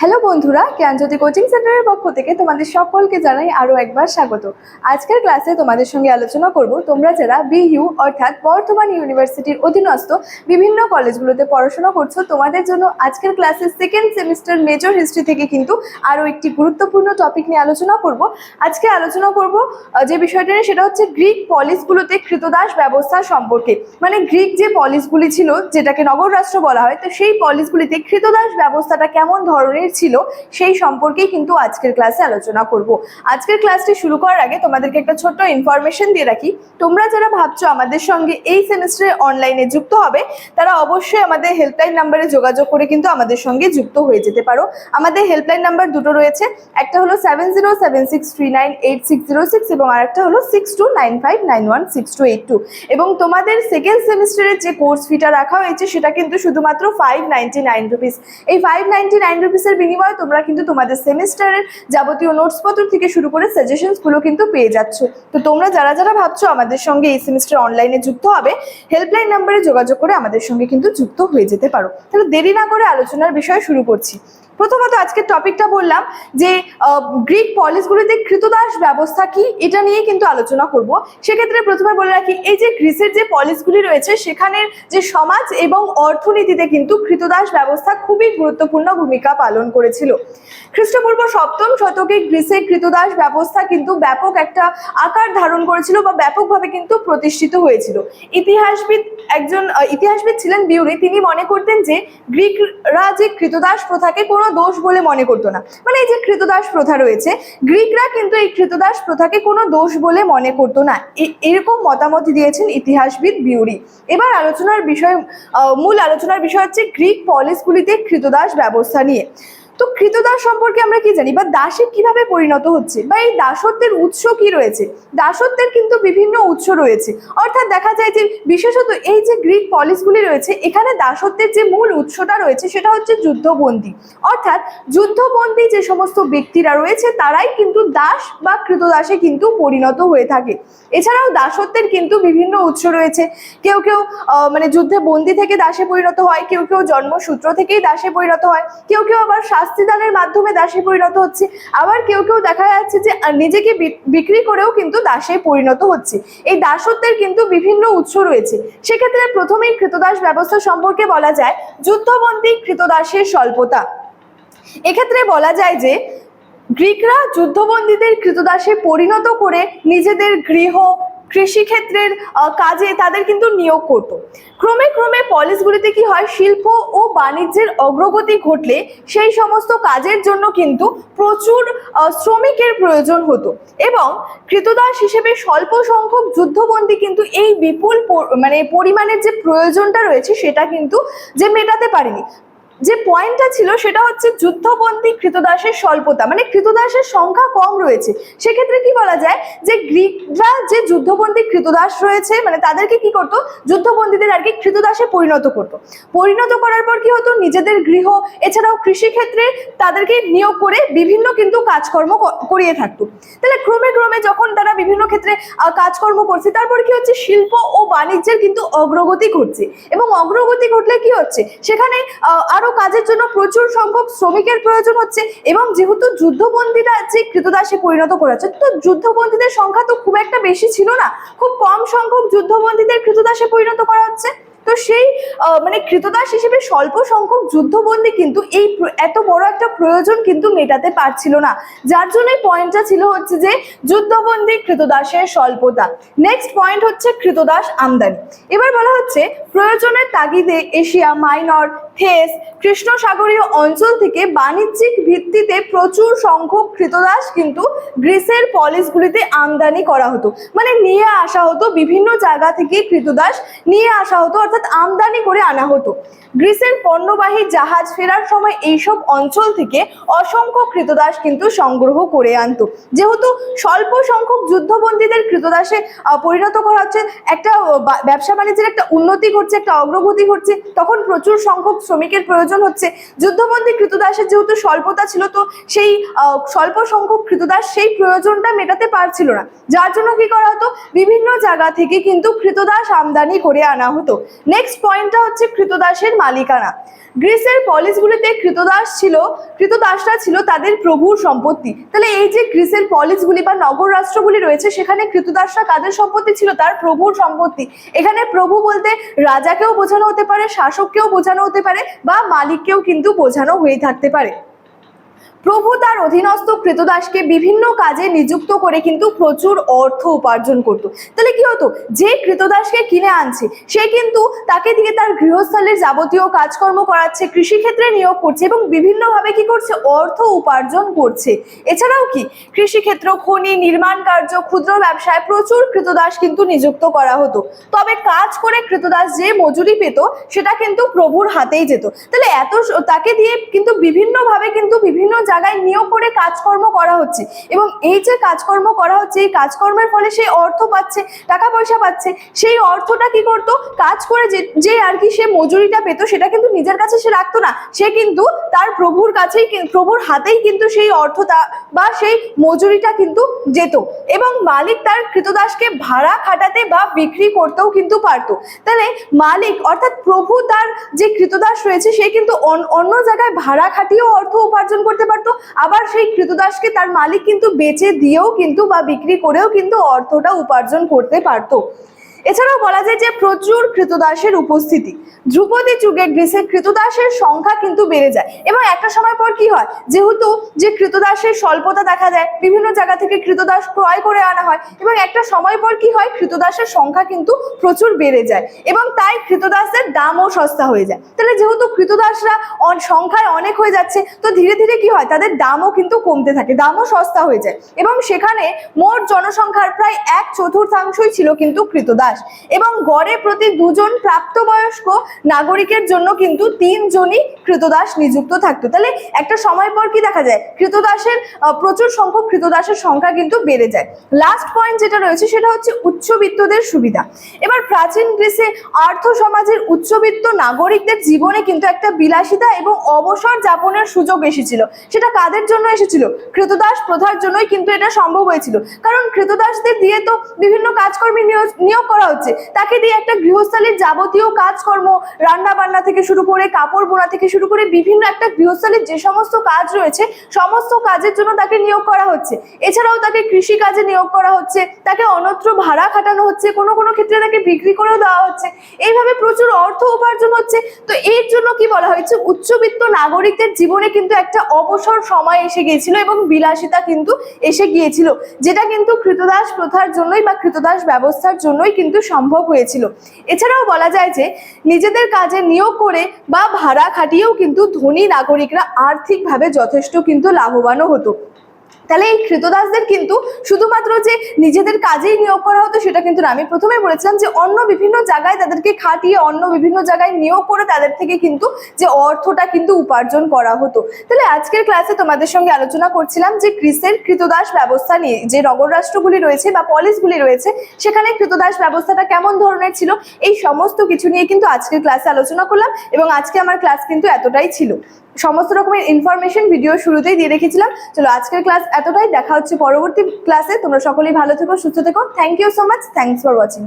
Hello বন্ধুরা, জ্ঞানজ্যোতি coaching সেন্টারের পক্ষ থেকে তোমাদের সকলকে জানাই আরও একবার স্বাগত। আজকের ক্লাসে তোমাদের সঙ্গে আলোচনা করব, তোমরা যারা বিইউ অর্থাৎ বর্ধমান ইউনিভার্সিটির অধীনস্থ বিভিন্ন কলেজগুলোতে পড়াশোনা করছ, তোমাদের জন্য আজকের ক্লাসে সেকেন্ড সেমিস্টার মেজর হিস্ট্রি থেকে কিন্তু আরও একটি গুরুত্বপূর্ণ টপিক নিয়ে আলোচনা করব। আজকে আলোচনা করব যে বিষয়টা নিয়ে সেটা হচ্ছে গ্রিক পলিসগুলোতে কৃতদাস ব্যবস্থা সম্পর্কে। মানে গ্রিক যে পলিসগুলি ছিল, যেটাকে নগর রাষ্ট্র বলা হয়, তো সেই পলিসগুলিতে কৃতদাস ব্যবস্থাটা কেমন ধরনের ছিল, সেই সম্পর্কেই কিন্তু আজকের ক্লাসে আলোচনা করব। আজকের ক্লাসটি শুরু করার আগে তোমাদেরকে একটা ছোট্ট ইনফরমেশন দিয়ে রাখি। তোমরা যারা ভাবছ আমাদের সঙ্গে এই সেমিস্টারে অনলাইনে যুক্ত হবে, তারা অবশ্যই আমাদের হেল্পলাইন নাম্বারে যোগাযোগ করে কিন্তু আমাদের সঙ্গে যুক্ত হয়ে যেতে পারো। আমাদের হেল্পলাইন নাম্বার দুটো রয়েছে, একটা হলো seven zero seven six three nine eight six zero six এবং আরেকটা হলো six two nine five nine one six two eight two এবং তোমাদের সেকেন্ড সেমিস্টারের যে কোর্স ফিটা রাখা হয়েছে, সেটা কিন্তু শুধুমাত্র ফাইভ নাইনটি নাইন রুপিস এই ফাইভ নাইনটি নাইন রুপিসের বিনিময়ে তোমরা কিন্তু তোমাদের সেমিস্টারের যাবতীয় নোটসপত্র থেকে শুরু করে সাজেশনসগুলো কিন্তু পেয়ে যাচ্ছ। তো তোমরা যারা যারা ভাবছ আমাদের সঙ্গে এই সেমিস্টার অনলাইনে যুক্ত হবে হেল্পলাইন নাম্বারে যোগাযোগ করে আমাদের সঙ্গে কিন্তু যুক্ত হয়ে যেতে পারো। তাহলে দেরি না করে আলোচনার বিষয় শুরু করছি। প্রথমত আজকের টপিকটা বললাম যে গ্রিক পলিসগুলিতে কৃতদাস ব্যবস্থা কি? এটা নিয়ে কিন্তু আলোচনা করব। সেক্ষেত্রে প্রথমে বলে রাখি, এই যে গ্রিসের যে পলিসগুলি রয়েছে, সেখানের যে সমাজ এবং অর্থনীতিতে কিন্তু কৃতদাস ব্যবস্থা খুবই গুরুত্বপূর্ণ ভূমিকা পালন করেছিল। খ্রিস্টপূর্ব সপ্তম শতকে গ্রিসে কৃতদাস ব্যবস্থা কিন্তু ব্যাপক একটা আকার ধারণ করেছিল বা ব্যাপকভাবে কিন্তু প্রতিষ্ঠিত হয়েছিল। ইতিহাসবিদ একজন ইতিহাসবিদ ছিলেন বিউরি। তিনি মনে করতেন যে, গ্রিকরা যে কৃতদাস প্রথাকে কোনো দোষ বলে মনে করতো না। মানে এই যে কৃতদাস প্রথা রয়েছে, গ্রিকরা কিন্তু এই কৃতদাস প্রথাকে কোনো দোষ বলে মনে করতো না। এরকম মতামত দিয়েছেন ইতিহাসবিদ বিউরি। এবার আলোচনার বিষয় মূল আলোচনার বিষয় হচ্ছে গ্রিক পলিসগুলিতে কৃতদাস ব্যবস্থা নিয়ে। তো কৃতদাস সম্পর্কে আমরা কি জানি? বা দাসে কীভাবে পরিণত হচ্ছে? বা এই দাসত্বের উৎস কি রয়েছে? দাসত্বের কিন্তু বিভিন্ন উৎস রয়েছে। অর্থাৎ দেখা যায় যে বিশেষত এই যে গ্রিক পলিসগুলি রয়েছে, এখানে দাসত্বের যে মূল উৎসটা রয়েছে, সেটা হচ্ছে যুদ্ধবন্দী। অর্থাৎ যুদ্ধবন্দী যে সমস্ত ব্যক্তিরা রয়েছে, তারাই কিন্তু দাস বা কৃতদাসে কিন্তু পরিণত হয়ে থাকে। এছাড়াও দাসত্বের কিন্তু বিভিন্ন উৎস রয়েছে। কেউ কেউ মানে যুদ্ধে বন্দি থেকে দাসে পরিণত হয়, কেউ কেউ জন্মসূত্র থেকেই দাসে পরিণত হয়, কেউ কেউ আবার শাস্তিদানের মাধ্যমে দাসে পরিণত হচ্ছে। আবার কেউ কেউ দেখা যাচ্ছে যে নিজেকে বিক্রি করেও কিন্তু দাসে পরিণত হচ্ছে। এই দাসত্বের কিন্তু বিভিন্ন উৎস রয়েছে। সেক্ষেত্রে প্রথমেই কৃতদাস ব্যবস্থা সম্পর্কে বলা যায়, যুদ্ধবন্দী কৃতদাসের স্বল্পতা। এক্ষেত্রে বলা যায় যে, গ্রিকরা যুদ্ধবন্দীদের কৃতদাসে পরিণত করে নিজেদের গৃহ কৃষিক্ষেত্রের কাজে তাদের কিন্তু নিয়োগ করত। ক্রমে ক্রমে পলিসগুলিতে কি হয়, শিল্প ও বাণিজ্যের অগ্রগতি ঘটলে সেই সমস্ত কাজের জন্য কিন্তু প্রচুর শ্রমিকের প্রয়োজন হতো এবং কৃতদাস হিসেবে স্বল্প সংখ্যক যুদ্ধবন্দী কিন্তু এই বিপুল মানে পরিমাণের যে প্রয়োজনটা রয়েছে সেটা কিন্তু যে মেটাতে পারেনি। যে পয়েন্টটা ছিল সেটা হচ্ছে যুদ্ধবন্দী কৃতদাসের স্বল্পতা মানে কৃতদাসের সংখ্যা কম রয়েছে। সেক্ষেত্রে কি বলা যায় যে গ্রিকরা যে যুদ্ধবন্দী কৃতদাস রয়েছে মানে তাদেরকে কি করতো? যুদ্ধবন্দীদের আর কি কৃতদাসে পরিণত করতো। পরিণত করার পর কি হতো? নিজেদের গৃহ এছাড়াও কৃষিক্ষেত্রে তাদেরকে নিয়োগ করে বিভিন্ন কিন্তু কাজকর্ম করিয়ে থাকতো। তাহলে ক্রমে ক্রমে যখন তারা বিভিন্ন ক্ষেত্রে কাজকর্ম করছে তারপর কি হচ্ছে? শিল্প ও বাণিজ্যের কিন্তু অগ্রগতি ঘটছে। এবং অগ্রগতি ঘটলে কি হচ্ছে? সেখানে আহ, আরও কাজের জন্য প্রচুর সংখ্যক শ্রমিকের প্রয়োজন হচ্ছে এবং যেহেতু যুদ্ধবন্দীরা যে কৃতদাসে পরিণত করেছে, তো যুদ্ধবন্দীদের সংখ্যা তো খুব একটা বেশি ছিল না। খুব কম সংখ্যক যুদ্ধবন্দীদের কৃতদাসে পরিণত করা হচ্ছে। তো সেই মানে কৃতদাস হিসেবে স্বল্প সংখ্যক যুদ্ধবন্দী কিন্তু এই এত বড় একটা প্রয়োজন কিন্তু মেটাতে পারছিল না। যার জন্য পয়েন্টটা ছিল হচ্ছে যে যুদ্ধবন্দী কৃতদাসের স্বল্পতা। নেক্সট পয়েন্ট হচ্ছে কৃতদাস আমদানি। এবার বলা হচ্ছে প্রয়োজনের তাগিদে এশিয়া মাইনর থেস কৃষ্ণসাগরীয় অঞ্চল থেকে বাণিজ্যিক ভিত্তিতে প্রচুর সংখ্যক কৃতদাস কিন্তু গ্রিসের পলিসগুলিতে আমদানি করা হতো। মানে নিয়ে আসা হতো বিভিন্ন জায়গা থেকে কৃতদাস, নিয়ে আসা হতো, অর্থাৎ আমদানি করে আনা হতো। গ্রিসের পণ্যবাহী জাহাজ ফেরার সময় এইসব অঞ্চল থেকে অসংখ্য কৃতদাস কিন্তু সংগ্রহ করে আনতো। যেহেতু স্বল্প সংখ্যক যুদ্ধবন্দীদের কৃতদাসে পরিণত করা হচ্ছে, একটা ব্যবসা বাণিজ্যের একটা উন্নতি ঘটছে, একটা অগ্রগতি ঘটছে, তখন প্রচুর সংখ্যক শ্রমিকের প্রয়োজন হচ্ছে। যুদ্ধবন্দী কৃতদাসের যেহেতু স্বল্পতা ছিল, তো সেই স্বল্প সংখ্যক কৃতদাস সেই প্রয়োজনটা মেটাতে পারছিল না। যার জন্য কি করা হতো? বিভিন্ন জায়গা থেকে কিন্তু কৃতদাস আমদানি করে আনা হতো। নেক্সট পয়েন্টটা হচ্ছে কৃতদাসের মালিকানা। গ্রিসের পলিসগুলিতে কৃতদাস ছিল, কৃতদাসরা ছিল তাদের প্রভুর সম্পত্তি। তাহলে এই যে গ্রিসের পলিসগুলি বা নগর রাষ্ট্রগুলি রয়েছে, সেখানে কৃতদাসরা কাদের সম্পত্তি ছিল? তার প্রভুর সম্পত্তি। এখানে প্রভু বলতে রাজাকেও বোঝানো হতে পারে, শাসককেও বোঝানো হতে পারে বা মালিককেও কিন্তু বোঝানো হয়ে থাকতে পারে। প্রভু তার অধীনস্থ কৃতদাসকে বিভিন্ন কাজে নিযুক্ত করে কিন্তু প্রচুর অর্থ উপার্জন করত। তাহলে কি হতো? যে কৃতদাসকে কিনে আনছে, সে কিন্তু তাকে দিয়ে তার গৃহস্থলের যাবতীয় কাজকর্ম করাচ্ছে, কৃষিক্ষেত্রে নিয়োগ করছে এবং বিভিন্নভাবে কি করছে? অর্থ উপার্জন করছে। এছাড়াও কি? কৃষিক্ষেত্র, খনি, নির্মাণ কার্য, ক্ষুদ্র ব্যবসায় প্রচুর কৃতদাস কিন্তু নিযুক্ত করা হতো। তবে কাজ করে কৃতদাস যে মজুরি পেত, সেটা কিন্তু প্রভুর হাতেই যেত। তাহলে এত তাকে দিয়ে কিন্তু বিভিন্নভাবে কিন্তু বিভিন্ন জায়গায় নিয়োগ করে কাজকর্ম করা হচ্ছে। এবং এই যে কাজকর্ম করা হচ্ছে, এই কাজকর্মের ফলে সেই অর্থ পাচ্ছে, টাকা পয়সা পাচ্ছে, সেই অর্থটা কি করতো? কাজ করে যে যে আর কি সে মজুরিটা পেতো, সেটা কিন্তু নিজের কাছে সে রাখতো না। সে কিন্তু তার প্রভুর কাছেই প্রভুর হাতেই কিন্তু সেই অর্থটা বা সেই মজুরিটা কিন্তু যেত। এবং মালিক তার কৃতদাসকে ভাড়া খাটাতে বা বিক্রি করতেও কিন্তু পারতো। তাহলে মালিক অর্থাৎ প্রভু তার যে কৃতদাস রয়েছে, সে কিন্তু অন- অন্য জায়গায় ভাড়া খাটিয়েও অর্থ উপার্জন করতে পারতো। আবার সেই কৃতদাসকে তার মালিক কিন্তু বেচে দিয়েও কিন্তু বা বিক্রি করেও কিন্তু অর্থটা উপার্জন করতে পারতো। এছাড়াও বলা যায় যে প্রচুর কৃতদাসের উপস্থিতি। ধ্রুপদী যুগে গ্রিসের কৃতদাসের সংখ্যা কিন্তু বেড়ে যায়। এবং একটা সময় পর কি হয়? যেহেতু যে কৃতদাসের স্বল্পতা দেখা যায় বিভিন্ন জায়গা থেকে কৃতদাস ক্রয় করে আনা হয়, এবং একটা সময় পর কি হয়? কৃতদাসের সংখ্যা কিন্তু প্রচুর বেড়ে যায়, এবং তাই কৃতদাসের দামও সস্তা হয়ে যায়। তাহলে যেহেতু কৃতদাসরা সংখ্যায় অনেক হয়ে যাচ্ছে, তো ধীরে ধীরে কি হয়? তাদের দামও কিন্তু কমতে থাকে, দামও সস্তা হয়ে যায়। এবং সেখানে মোট জনসংখ্যার প্রায় এক চতুর্থাংশই ছিল কিন্তু কৃতদাস। এবং গড়ে প্রতি দুজন প্রাপ্তবয়স্ক নাগরিকের জন্য কিন্তু তিনজনই কৃতদাস নিযুক্ত থাকতো। তাহলে একটা সময় পর কি দেখা যায়? কৃতদাসের প্রচুর সংখ্যক কৃতদাসের সংখ্যা কিন্তু বেড়ে যায়। লাস্ট পয়েন্ট যেটা রয়েছে সেটা হচ্ছে উচ্চবিত্তদের সুবিধা। এবার প্রাচীন গ্রিসে আর্থ সমাজের উচ্চবিত্ত নাগরিকদের জীবনে কিন্তু একটা বিলাসিতা এবং অবসর যাপনের সুযোগ এসেছিল। সেটা কাদের জন্য এসেছিল? কৃতদাস প্রথার জন্যই কিন্তু এটা সম্ভব হয়েছিল। কারণ কৃতদাসদের দিয়ে তো বিভিন্ন কাজকর্মে নিয়োগ করা হচ্ছে। তাকে দিয়ে একটা গৃহস্থালীর যাবতীয় কাজকর্ম রান্না বান্না থেকে শুরু করে কাপড় বোনা থেকে শুরু করে বিভিন্ন একটা গৃহস্থালীর যে সমস্ত কাজ রয়েছে, সমস্ত কাজের জন্য তাকে নিয়োগ করা হচ্ছে। এছাড়াও তাকে কৃষি কাজে নিয়োগ করা হচ্ছে, তাকে অন্যত্র ভাড়া খাটানো হচ্ছে, কোনো কোনো ক্ষেত্রে তাকে বিক্রি করেও দেওয়া হচ্ছে। এইভাবে প্রচুর অর্থ উপার্জন হচ্ছে। তো এর জন্য কি বলা হয়েছে? উচ্চবিত্ত নাগরিকদের জীবনে কিন্তু একটা অবসর সময় এসে গিয়েছিল এবং বিলাসিতা কিন্তু এসে গিয়েছিল, যেটা কিন্তু কৃতদাস প্রথার জন্যই বা কৃতদাস ব্যবস্থার জন্যই কিন্তু সম্ভব হয়েছিল। এছাড়াও বলা যায় যে, নিজেদের কাজে নিয়োগ করে বা ভাড়া খাটিয়েও কিন্তু ধনী নাগরিকরা আর্থিকভাবে যথেষ্ট কিন্তু লাভবানও হতো। তাহলে এই কৃতদাসদের কিন্তু শুধুমাত্র যে নিজেদের কাজেই নিয়োগ করা হতো সেটা কিন্তু আমি প্রথমে বলেছিলাম যে অন্য বিভিন্ন জায়গায় তাদেরকে খাটিয়ে অন্য বিভিন্ন জায়গায় নিয়োগ করে তাদের থেকে কিন্তু যে অর্থটা কিন্তু উপার্জন করা হতো। তাহলে আজকের ক্লাসে তোমাদের সঙ্গে আলোচনা করছিলাম যে ক্রিসের কৃতদাস ব্যবস্থা নিয়ে, যে নগর রাষ্ট্রগুলি রয়েছে বা পলিসগুলি রয়েছে, সেখানে কৃতদাস ব্যবস্থাটা কেমন ধরনের ছিল? এই সমস্ত কিছু নিয়ে কিন্তু আজকের ক্লাসে আলোচনা করলাম এবং আজকে আমার ক্লাস কিন্তু এতটাই ছিল। সমস্ত রকমের ইনফরমেশন ভিডিও শুরুতেই দিয়ে রেখেছিলাম। চলো আজকের ক্লাস এতটাই। দেখা হচ্ছে পরবর্তী ক্লাসে তোমরা সকলেই ভালো থেকো, সুস্থ থেকো। Thank you so much thanks for watching